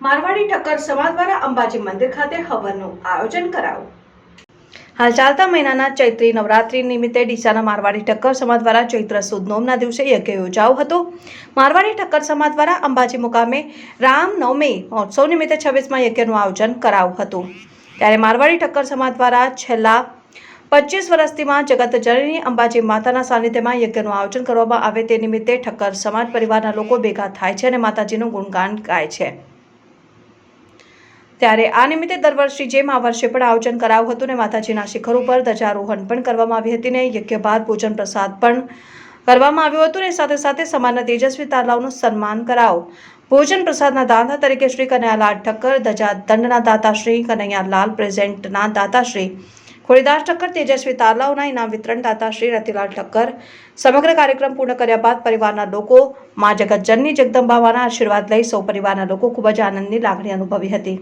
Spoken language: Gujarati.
મારવાડી ઠક્કર સમાજ દ્વારા અંબાજી મંદિર ખાતે હવનનું આયોજન કરાયું. હાલ ચાલતા મહિનાના ચૈત્રી નવરાત્રી નિમિત્તે ડીસાના મારવાડી ઠક્કર સમાજ દ્વારા ચૈત્ર સુદ નોમના દિવસે યજ્ઞ યોજાયો હતો. મારવાડી ઠક્કર સમાજ દ્વારા અંબાજી મુકામે રામ નવમી મહોત્સવ નિમિત્તે છવ્વીસમાં યજ્ઞનું આયોજન કરાયું હતું. ત્યારે મારવાડી ઠક્કર સમાજ દ્વારા છેલ્લા પચીસ વર્ષથીમાં જગત જનની અંબાજી માતાના સાનિધ્યમાં યજ્ઞનું આયોજન કરવામાં આવે તે નિમિત્તે ઠક્કર સમાજ પરિવારના લોકો ભેગા થાય છે અને માતાજીનું ગુણગાન ગાય છે. ત્યારે આ નિમિત્તે દર વર્ષે જેમ આ વર્ષે પણ આયોજન કરાયું હતું ને માતાજીના શિખર ઉપર ધજારોહણ પણ કરવામાં આવી હતી ને યજ્ઞ બાદ ભોજન પ્રસાદ પણ કરવામાં આવ્યું હતું ને સાથે સાથે સમાજના તેજસ્વી તાલાઓનું સન્માન કરાવો ભોજન પ્રસાદના દાતા તરીકે શ્રી કનૈયાલાલ ઠક્કર, ધજા દંડના દાતા શ્રી કનૈયાલાલ, પ્રેઝેન્ટના દાતા શ્રી ખોડીદાસ ઠક્કર, તેજસ્વી તાલાઓના ઇનામ વિતરણ દાતા શ્રી રતિલાલ ઠક્કર. સમગ્ર કાર્યક્રમ પૂર્ણ કર્યા બાદ પરિવારના લોકો મા જગતજનની જગદંબાવાના આશીર્વાદ લઈ સૌ પરિવારના લોકો ખૂબ જ આનંદની લાગણી અનુભવી હતી.